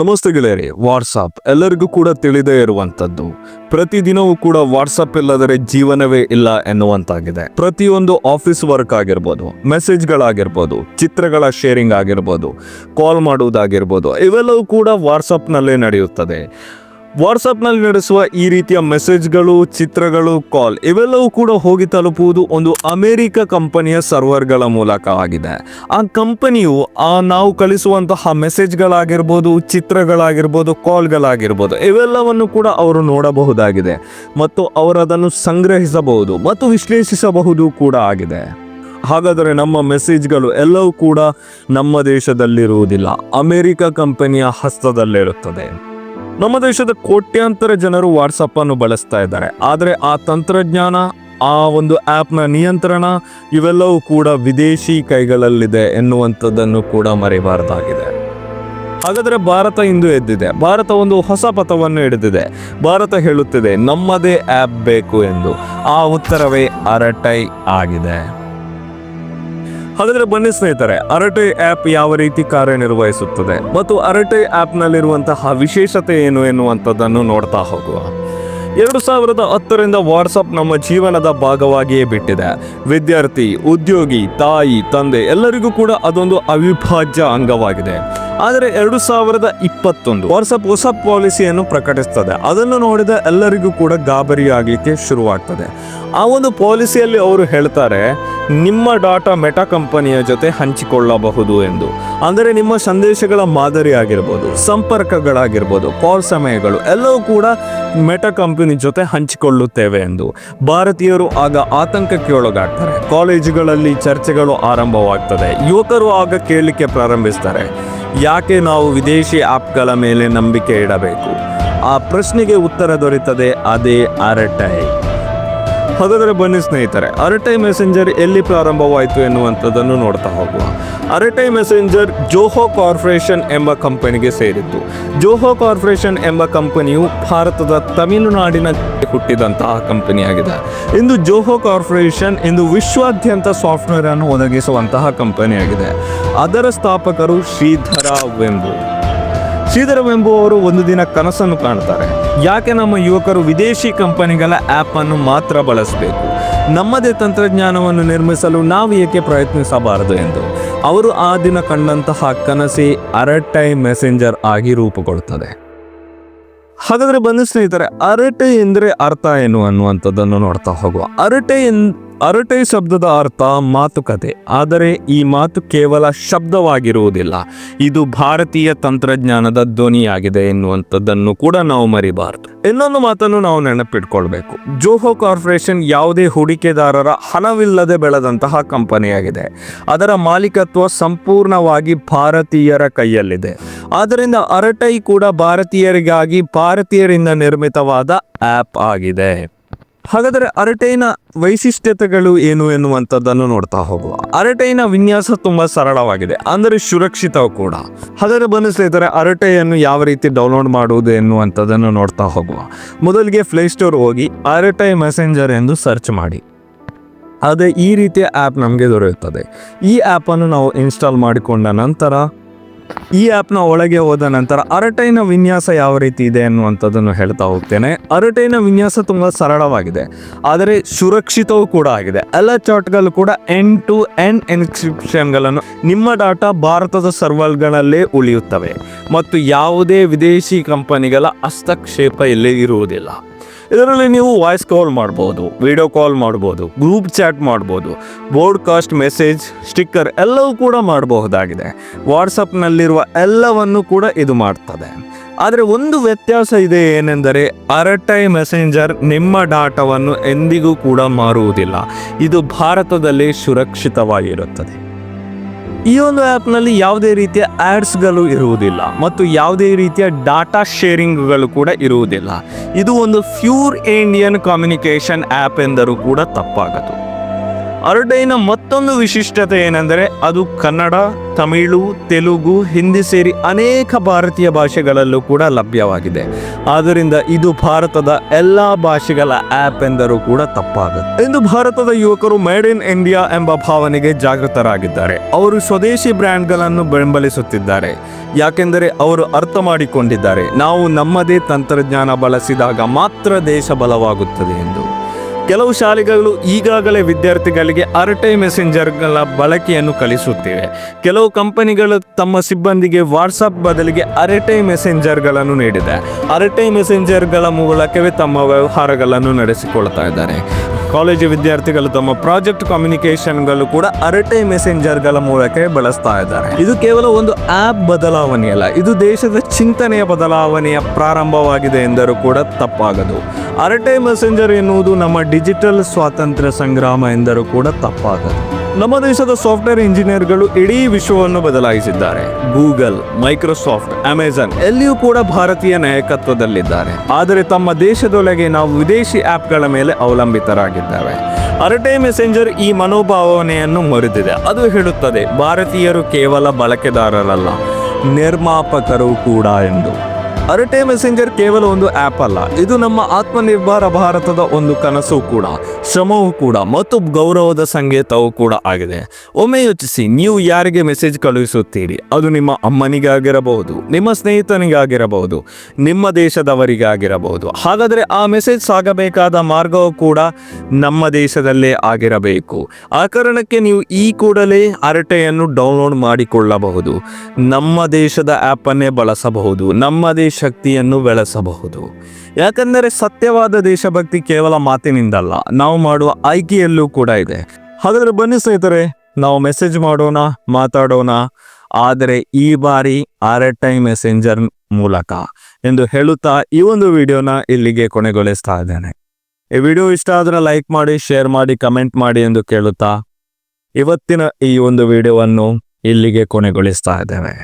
ನಮಸ್ತೆ ಗೆಳೆಯರಿ, ವಾಟ್ಸಾಪ್ ಎಲ್ಲರಿಗೂ ಕೂಡ ತಿಳಿದೇ ಇರುವಂತದ್ದು ಪ್ರತಿದಿನವೂ ಕೂಡ ವಾಟ್ಸಪ್ ಇಲ್ಲದರೆ ಜೀವನವೇ ಇಲ್ಲ ಎನ್ನುವಂತಾಗಿದೆ. ಪ್ರತಿಯೊಂದು ಆಫೀಸ್ ವರ್ಕ್ ಆಗಿರ್ಬೋದು, ಮೆಸೇಜ್ಗಳಾಗಿರ್ಬೋದು, ಚಿತ್ರಗಳ ಶೇರಿಂಗ್ ಆಗಿರ್ಬೋದು, ಕಾಲ್ ಮಾಡುವುದಾಗಿರ್ಬೋದು, ಇವೆಲ್ಲವೂ ಕೂಡ ವಾಟ್ಸಪ್ನಲ್ಲೇ ನಡೆಯುತ್ತದೆ. ವಾಟ್ಸಪ್ನಲ್ಲಿ ನಡೆಸುವ ಈ ರೀತಿಯ ಮೆಸೇಜ್ಗಳು, ಚಿತ್ರಗಳು, ಕಾಲ್ ಇವೆಲ್ಲವೂ ಕೂಡ ಹೋಗಿ ತಲುಪುವುದು ಒಂದು ಅಮೆರಿಕ ಕಂಪನಿಯ ಸರ್ವರ್ಗಳ ಮೂಲಕ ಆಗಿದೆ ಆ ಕಂಪನಿಯು ಆ ನಾವು ಕಳಿಸುವಂತಹ ಮೆಸೇಜ್ಗಳಾಗಿರ್ಬೋದು, ಚಿತ್ರಗಳಾಗಿರ್ಬೋದು, ಕಾಲ್ಗಳಾಗಿರ್ಬೋದು ಇವೆಲ್ಲವನ್ನು ಕೂಡ ಅವರು ನೋಡಬಹುದಾಗಿದೆ ಮತ್ತು ಅವರು ಅದನ್ನು ಸಂಗ್ರಹಿಸಬಹುದು ಮತ್ತು ವಿಶ್ಲೇಷಿಸಬಹುದು ಕೂಡ ಆಗಿದೆ. ಹಾಗಾದರೆ ನಮ್ಮ ಮೆಸೇಜ್ಗಳು ಎಲ್ಲವೂ ಕೂಡ ನಮ್ಮ ದೇಶದಲ್ಲಿರುವುದಿಲ್ಲ, ಅಮೆರಿಕ ಕಂಪನಿಯ ಹಸ್ತದಲ್ಲಿರುತ್ತದೆ. ನಮ್ಮ ದೇಶದ ಕೋಟ್ಯಾಂತರ ಜನರು ವಾಟ್ಸಪ್ ಅನ್ನು ಬಳಸ್ತಾ ಇದ್ದಾರೆ. ಆದರೆ ಆ ತಂತ್ರಜ್ಞಾನ, ಆ ಒಂದು ಆ್ಯಪ್ನ ನಿಯಂತ್ರಣ ಇವೆಲ್ಲವೂ ಕೂಡ ವಿದೇಶಿ ಕೈಗಳಲ್ಲಿದೆ ಎನ್ನುವಂಥದ್ದನ್ನು ಕೂಡ ಮರೆಯಬಾರದಾಗಿದೆ ಹಾಗಾದರೆ ಭಾರತ ಇಂದು ಎದ್ದಿದೆ. ಭಾರತ ಒಂದು ಹೊಸ ಪಥವನ್ನು ಹಿಡಿದಿದೆ. ಭಾರತ ಹೇಳುತ್ತಿದೆ, ನಮ್ಮದೇ ಆ್ಯಪ್ ಬೇಕು ಎಂದು. ಆ ಉತ್ತರವೇ ಅರಟೈ ಆಗಿದೆ. ಹಾಗಾದ್ರೆ ಬನ್ನಿ ಸ್ನೇಹಿತರೆ, ಅರಟೆ ಆಪ್ ಯಾವ ರೀತಿ ಕಾರ್ಯನಿರ್ವಹಿಸುತ್ತದೆ ಮತ್ತು ಅರಟೆ ಆ್ಯಪ್ನಲ್ಲಿರುವಂತಹ ವಿಶೇಷತೆ ಏನು ಎನ್ನುವಂಥದ್ದನ್ನು ನೋಡ್ತಾ ಹೋಗುವ. ಎರಡು ಸಾವಿರದ ಹತ್ತರಿಂದ ವಾಟ್ಸಪ್ ನಮ್ಮ ಜೀವನದ ಭಾಗವಾಗಿಯೇ ಬಿಟ್ಟಿದೆ. ವಿದ್ಯಾರ್ಥಿ, ಉದ್ಯೋಗಿ, ತಾಯಿ, ತಂದೆ ಎಲ್ಲರಿಗೂ ಕೂಡ ಅದೊಂದು ಅವಿಭಾಜ್ಯ ಅಂಗವಾಗಿದೆ. ಆದರೆ ಎರಡು ಸಾವಿರದ ಇಪ್ಪತ್ತೊಂದು ವಾಟ್ಸಪ್ ಹೊಸ ಪಾಲಿಸಿಯನ್ನು ಪ್ರಕಟಿಸ್ತದೆ. ಅದನ್ನು ನೋಡಿದ ಎಲ್ಲರಿಗೂ ಕೂಡ ಗಾಬರಿಯಾಗಲಿಕ್ಕೆ ಶುರುವಾಗ್ತದೆ. ಆ ಒಂದು ಪಾಲಿಸಿಯಲ್ಲಿ ಅವರು ಹೇಳ್ತಾರೆ ನಿಮ್ಮ ಡಾಟಾ ಮೆಟಾ ಕಂಪನಿಯ ಜೊತೆ ಹಂಚಿಕೊಳ್ಳಬಹುದು ಎಂದು. ಅಂದರೆ ನಿಮ್ಮ ಸಂದೇಶಗಳ ಮಾದರಿ ಆಗಿರ್ಬೋದು, ಸಂಪರ್ಕಗಳಾಗಿರ್ಬೋದು, ಕಾಲ್ ಸಮಯಗಳು, ಎಲ್ಲವೂ ಕೂಡ ಮೆಟಾ ಕಂಪನಿ ಜೊತೆ ಹಂಚಿಕೊಳ್ಳುತ್ತೇವೆ ಎಂದು. ಭಾರತೀಯರು ಆಗ ಆತಂಕಕ್ಕೆ ಒಳಗಾಗ್ತಾರೆ. ಕಾಲೇಜುಗಳಲ್ಲಿ ಚರ್ಚೆಗಳು ಆರಂಭವಾಗ್ತದೆ. ಯುವಕರು ಆಗ ಕೇಳಲಿಕ್ಕೆ ಪ್ರಾರಂಭಿಸ್ತಾರೆ. ಯಾಕೆ ನಾವು ವಿದೇಶಿ ಆ್ಯಪ್ಗಳ ಮೇಲೆ ನಂಬಿಕೆ ಇಡಬೇಕು? ಆ ಪ್ರಶ್ನೆಗೆ ಉತ್ತರ ದೊರೆತದೆ ಅದೇ ಅರಟೈ. ಹಾಗಾದರೆ ಬನ್ನಿ ಸ್ನೇಹಿತರೆ, ಅರಟೆ ಮೆಸೆಂಜರ್ ಎಲ್ಲಿ ಪ್ರಾರಂಭವಾಯಿತು ಎನ್ನುವಂಥದ್ದನ್ನು ನೋಡ್ತಾ ಹೋಗುವ. ಅರಟೆ ಮೆಸೆಂಜರ್ ಜೋಹೋ ಕಾರ್ಪೊರೇಷನ್ ಎಂಬ ಕಂಪನಿಗೆ ಸೇರಿತ್ತು ಜೋಹೋ ಕಾರ್ಪೊರೇಷನ್ ಎಂಬ ಕಂಪನಿಯು ಭಾರತದ ತಮಿಳುನಾಡಿನ ಹುಟ್ಟಿದಂತಹ ಕಂಪನಿಯಾಗಿದೆ. ಇಂದು ಜೋಹೋ ಕಾರ್ಪೊರೇಷನ್ ಇಂದು ವಿಶ್ವಾದ್ಯಂತ ಸಾಫ್ಟ್ವೇರ್ ಅನ್ನು ಒದಗಿಸುವಂತಹ ಕಂಪನಿಯಾಗಿದೆ. ಅದರ ಸ್ಥಾಪಕರು ಶ್ರೀಧರ ವೆಂಬು. ಶ್ರೀಧರ ಎಂಬುವವರು ಒಂದು ದಿನ ಕನಸನ್ನು ಕಾಣ್ತಾರೆ. ಯಾಕೆ ನಮ್ಮ ಯುವಕರು ವಿದೇಶಿ ಕಂಪನಿಗಳ ಆ್ಯಪನ್ನು ಮಾತ್ರ ಬಳಸಬೇಕು? ನಮ್ಮದೇ ತಂತ್ರಜ್ಞಾನವನ್ನು ನಿರ್ಮಿಸಲು ನಾವು ಏಕೆ ಪ್ರಯತ್ನಿಸಬಾರದು ಎಂದು? ಅವರು ಆ ದಿನ ಕಂಡಂತಹ ಕನಸಿ ಅರಟೈ ಮೆಸೆಂಜರ್ ಆಗಿ ರೂಪುಗೊಳ್ಳುತ್ತದೆ. ಹಾಗಾದರೆ ಬಂದು ಸ್ನೇಹಿತರೆ, ಅರಟೆ ಎಂದರೆ ಅರ್ಥ ಏನು ಅನ್ನುವಂಥದ್ದನ್ನು ನೋಡ್ತಾ ಹೋಗುವ. ಅರಟೆ ಎನ್ ಅರಟೆ ಶಬ್ದದ ಅರ್ಥ ಮಾತುಕತೆ. ಆದರೆ ಈ ಮಾತು ಕೇವಲ ಶಬ್ದವಾಗಿರುವುದಿಲ್ಲ. ಇದು ಭಾರತೀಯ ತಂತ್ರಜ್ಞಾನದ ಧ್ವನಿಯಾಗಿದೆ ಎನ್ನುವಂಥದ್ದನ್ನು ಕೂಡ ನಾವು ಮರಿಬಾರದು. ಇನ್ನೊಂದು ಮಾತನ್ನು ನಾವು ನೆನಪಿಟ್ಕೊಳ್ಬೇಕು. ಜೋಹೋ ಕಾರ್ಪೊರೇಷನ್ ಯಾವುದೇ ಹೂಡಿಕೆದಾರರ ಹಣವಿಲ್ಲದೆ ಬೆಳೆದಂತಹ ಕಂಪನಿಯಾಗಿದೆ. ಅದರ ಮಾಲೀಕತ್ವ ಸಂಪೂರ್ಣವಾಗಿ ಭಾರತೀಯರ ಕೈಯಲ್ಲಿದೆ. ಆದ್ದರಿಂದ ಅರಟೈ ಕೂಡ ಭಾರತೀಯರಿಗಾಗಿ ಭಾರತೀಯರಿಂದ ನಿರ್ಮಿತವಾದ ಆ್ಯಪ್ ಆಗಿದೆ. ಹಾಗಾದರೆ ಅರಟೈನ ವೈಶಿಷ್ಟ್ಯತೆಗಳು ಏನು ಎನ್ನುವಂಥದ್ದನ್ನು ನೋಡ್ತಾ ಹೋಗುವ. ಅರಟೈನ ವಿನ್ಯಾಸ ತುಂಬಾ ಸರಳವಾಗಿದೆ, ಅಂದರೆ ಸುರಕ್ಷಿತ ಕೂಡ. ಹಾಗಾದರೆ ಬಂದು ಸ್ನೇಹಿತರೆ, ಅರಟೆಯನ್ನು ಯಾವ ರೀತಿ ಡೌನ್ಲೋಡ್ ಮಾಡುವುದು ಎನ್ನುವಂಥದ್ದನ್ನು ನೋಡ್ತಾ ಹೋಗುವ. ಮೊದಲಿಗೆ ಪ್ಲೇಸ್ಟೋರ್ ಹೋಗಿ ಅರಟೈ ಮೆಸೆಂಜರ್ ಎಂದು ಸರ್ಚ್ ಮಾಡಿ. ಅದೇ ಈ ರೀತಿಯ ಆ್ಯಪ್ ನಮಗೆ ದೊರೆಯುತ್ತದೆ. ಈ ಆ್ಯಪನ್ನು ನಾವು ಇನ್ಸ್ಟಾಲ್ ಮಾಡಿಕೊಂಡ ನಂತರ ಈ ಆ್ಯಪ್ನ ಒಳಗೆ ಹೋದ ನಂತರ ಅರಟೈನ ವಿನ್ಯಾಸ ಯಾವ ರೀತಿ ಇದೆ ಅನ್ನುವಂಥದ್ದನ್ನು ಹೇಳ್ತಾ ಹೋಗ್ತೇನೆ. ಅರಟೈನ ವಿನ್ಯಾಸ ತುಂಬ ಸರಳವಾಗಿದೆ. ಆದರೆ ಸುರಕ್ಷಿತವೂ ಕೂಡ ಆಗಿದೆ. ಎಲ್ಲ ಚಾಟ್ಗಳು ಕೂಡ ಎನ್ ಟು ಎನ್ ಎನ್ಕ್ರಿಪ್ಷನ್ಗಳನ್ನು ನಿಮ್ಮ ಡಾಟಾ ಭಾರತದ ಸರ್ವರ್ಗಳಲ್ಲೇ ಉಳಿಯುತ್ತವೆ. ಮತ್ತು ಯಾವುದೇ ವಿದೇಶಿ ಕಂಪನಿಗಳ ಹಸ್ತಕ್ಷೇಪ ಇಲ್ಲಿ ಇರುವುದಿಲ್ಲ. ಇದರಲ್ಲಿ ನೀವು ವಾಯ್ಸ್ ಕಾಲ್ ಮಾಡ್ಬೋದು ವಿಡಿಯೋ ಕಾಲ್ ಮಾಡ್ಬೋದು ಗ್ರೂಪ್ ಚಾಟ್ ಮಾಡ್ಬೋದು ಬೋರ್ಡ್ಕಾಸ್ಟ್ ಮೆಸೇಜ್ ಸ್ಟಿಕ್ಕರ್ ಎಲ್ಲವೂ ಕೂಡ ಮಾಡಬಹುದಾಗಿದೆ. ವಾಟ್ಸಪ್ನಲ್ಲಿರುವ ಎಲ್ಲವನ್ನು ಕೂಡ ಇದು ಮಾಡ್ತದೆ. ಆದರೆ ಒಂದು ವ್ಯತ್ಯಾಸ ಇದೆ ಏನೆಂದರೆ ಅರಟೈ ಮೆಸೆಂಜರ್ ನಿಮ್ಮ ಡಾಟಾವನ್ನು ಎಂದಿಗೂ ಕೂಡ ಮಾರುವುದಿಲ್ಲ. ಇದು ಭಾರತದಲ್ಲಿ ಸುರಕ್ಷಿತವಾಗಿರುತ್ತದೆ. ಈ ಒಂದು ಆ್ಯಪ್ನಲ್ಲಿ ಯಾವುದೇ ರೀತಿಯ ಆ್ಯಡ್ಸ್ಗಳು ಇರುವುದಿಲ್ಲ ಮತ್ತು ಯಾವುದೇ ರೀತಿಯ ಡಾಟಾ ಶೇರಿಂಗ್ಗಳು ಕೂಡ ಇರುವುದಿಲ್ಲ. ಇದು ಒಂದು ಫ್ಯೂರ್ ಇಂಡಿಯನ್ ಕಮ್ಯುನಿಕೇಷನ್ ಆ್ಯಪ್ ಎಂದರೂ ಕೂಡ ತಪ್ಪಾಗದು. ಅರಟೈನ ಮತ್ತೊಂದು ವಿಶಿಷ್ಟತೆ ಏನೆಂದರೆ ಅದು ಕನ್ನಡ, ತಮಿಳು, ತೆಲುಗು, ಹಿಂದಿ ಸೇರಿ ಅನೇಕ ಭಾರತೀಯ ಭಾಷೆಗಳಲ್ಲೂ ಕೂಡ ಲಭ್ಯವಾಗಿದೆ. ಆದ್ದರಿಂದ ಇದು ಭಾರತದ ಎಲ್ಲ ಭಾಷೆಗಳ ಆ್ಯಪ್ ಎಂದರೂ ಕೂಡ ತಪ್ಪಾಗುತ್ತೆ. ಇಂದು ಭಾರತದ ಯುವಕರು ಮೇಡ್ ಇನ್ ಇಂಡಿಯಾ ಎಂಬ ಭಾವನೆಗೆ ಜಾಗೃತರಾಗಿದ್ದಾರೆ. ಅವರು ಸ್ವದೇಶಿ ಬ್ರ್ಯಾಂಡ್ಗಳನ್ನು ಬೆಂಬಲಿಸುತ್ತಿದ್ದಾರೆ. ಯಾಕೆಂದರೆ ಅವರು ಅರ್ಥ ಮಾಡಿಕೊಂಡಿದ್ದಾರೆ. ನಾವು ನಮ್ಮದೇ ತಂತ್ರಜ್ಞಾನ ಬಳಸಿದಾಗ ಮಾತ್ರ ದೇಶ ಬಲವಾಗುತ್ತದೆ ಎಂದು. ಕೆಲವು ಶಾಲೆಗಳು ಈಗಾಗಲೇ ವಿದ್ಯಾರ್ಥಿಗಳಿಗೆ ಅರಟೆ ಮೆಸೆಂಜರ್ಗಳ ಬಳಕೆಯನ್ನು ಕಲಿಸುತ್ತಿವೆ. ಕೆಲವು ಕಂಪನಿಗಳು ತಮ್ಮ ಸಿಬ್ಬಂದಿಗೆ ವಾಟ್ಸಪ್ ಬದಲಿಗೆ ಅರಟೆ ಮೆಸೆಂಜರ್ಗಳನ್ನು ನೀಡಿದೆ. ಅರಟೆ ಮೆಸೆಂಜರ್ಗಳ ಮೂಲಕವೇ ತಮ್ಮ ವ್ಯವಹಾರಗಳನ್ನು ನಡೆಸಿಕೊಳ್ತಾ ಇದ್ದಾರೆ. ಕಾಲೇಜು ವಿದ್ಯಾರ್ಥಿಗಳು ತಮ್ಮ ಪ್ರಾಜೆಕ್ಟ್ ಕಮ್ಯುನಿಕೇಷನ್ಗಳು ಕೂಡ ಅರಟೆ ಮೆಸೆಂಜರ್ಗಳ ಮೂಲಕವೇ ಬಳಸ್ತಾ ಇದ್ದಾರೆ. ಇದು ಕೇವಲ ಒಂದು ಆಪ್ ಬದಲಾವಣೆಯಲ್ಲ, ಇದು ದೇಶದ ಚಿಂತನೆಯ ಬದಲಾವಣೆಯ ಪ್ರಾರಂಭವಾಗಿದೆ ಎಂದರೂ ಕೂಡ ತಪ್ಪಾಗದು. ಅರಟೆ ಮೆಸೆಂಜರ್ ಎನ್ನುವುದು ನಮ್ಮ ಡಿಜಿಟಲ್ ಸ್ವಾತಂತ್ರ್ಯ ಸಂಗ್ರಾಮ ಎಂದರೂ ಕೂಡ ತಪ್ಪಾಗದು. ನಮ್ಮ ದೇಶದ ಸಾಫ್ಟ್ವೇರ್ ಇಂಜಿನಿಯರ್ಗಳು ಇಡೀ ವಿಶ್ವವನ್ನು ಬದಲಾಯಿಸಿದ್ದಾರೆ. ಗೂಗಲ್, ಮೈಕ್ರೋಸಾಫ್ಟ್, ಅಮೆಜಾನ್ ಎಲ್ಲಿಯೂ ಕೂಡ ಭಾರತೀಯ ನಾಯಕತ್ವದಲ್ಲಿದ್ದಾರೆ. ಆದರೆ ತಮ್ಮ ದೇಶದೊಳಗೆ ನಾವು ವಿದೇಶಿ ಆ್ಯಪ್ಗಳ ಮೇಲೆ ಅವಲಂಬಿತರಾಗಿದ್ದೇವೆ. ಅರಟೆ ಮೆಸೆಂಜರ್ ಈ ಮನೋಭಾವನೆಯನ್ನು ಮುರಿದಿದೆ ಅದು ಹೇಳುತ್ತದೆ, ಭಾರತೀಯರು ಕೇವಲ ಬಳಕೆದಾರರಲ್ಲ, ನಿರ್ಮಾಪಕರು ಕೂಡ ಎಂದು. ಅರಟೆ ಮೆಸೆಂಜರ್ ಕೇವಲ ಒಂದು ಆ್ಯಪ್ ಅಲ್ಲ, ಇದು ನಮ್ಮ ಆತ್ಮನಿರ್ಭರ ಭಾರತದ ಒಂದು ಕನಸು ಕೂಡ, ಶ್ರಮವೂ ಕೂಡ ಮತ್ತು ಗೌರವದ ಸಂಕೇತವೂ ಕೂಡ ಆಗಿದೆ. ಒಮ್ಮೆ ಯೋಚಿಸಿ, ನೀವು ಯಾರಿಗೆ ಮೆಸೇಜ್ ಕಳುಹಿಸುತ್ತೀರಿ? ಅದು ನಿಮ್ಮ ಅಮ್ಮನಿಗಾಗಿರಬಹುದು, ನಿಮ್ಮ ಸ್ನೇಹಿತನಿಗಾಗಿರಬಹುದು, ನಿಮ್ಮ ದೇಶದವರಿಗಾಗಿರಬಹುದು. ಹಾಗಾದರೆ ಆ ಮೆಸೇಜ್ ಸಾಗಬೇಕಾದ ಮಾರ್ಗವೂ ಕೂಡ ನಮ್ಮ ದೇಶದಲ್ಲೇ ಆಗಿರಬೇಕು. ಆ ಕಾರಣಕ್ಕೆ ನೀವು ಈ ಕೂಡಲೇ ಅರಟೆಯನ್ನು ಡೌನ್ಲೋಡ್ ಮಾಡಿಕೊಳ್ಳಬಹುದು. ನಮ್ಮ ದೇಶದ ಆ್ಯಪನ್ನೇ ಬಳಸಬಹುದು. ನಮ್ಮದೇ ಶಕ್ತಿಯನ್ನು ಬೆಳೆಸಬಹುದು. ಯಾಕಂದರೆ ಸತ್ಯವಾದ ದೇಶಭಕ್ತಿ ಕೇವಲ ಮಾತಿನಿಂದಲ್ಲ, ನಾವು ಮಾಡುವ ಆಯ್ಕೆಯಲ್ಲೂ ಕೂಡ ಇದೆ. ಹಾಗಾದ್ರೆ ಬನ್ನಿ ಸ್ನೇಹಿತರೆ, ನಾವು ಮೆಸೇಜ್ ಮಾಡೋಣ, ಮಾತಾಡೋಣ. ಆದರೆ ಈ ಬಾರಿ ಆರ್ ಎಟ್ ಟೈಮ್ ಮೆಸೆಂಜರ್ ಮೂಲಕ ಎಂದು ಹೇಳುತ್ತಾ ಈ ಒಂದು ವಿಡಿಯೋನ ಇಲ್ಲಿಗೆ ಕೊನೆಗೊಳಿಸ್ತಾ ಇದ್ದೇನೆ. ಈ ವಿಡಿಯೋ ಇಷ್ಟ ಆದ್ರೆ ಲೈಕ್ ಮಾಡಿ ಶೇರ್ ಮಾಡಿ ಕಮೆಂಟ್ ಮಾಡಿ ಎಂದು ಕೇಳುತ್ತಾ, ಇವತ್ತಿನ ಈ ಒಂದು ವಿಡಿಯೋವನ್ನು ಇಲ್ಲಿಗೆ ಕೊನೆಗೊಳಿಸ್ತಾ ಇದ್ದೇವೆ.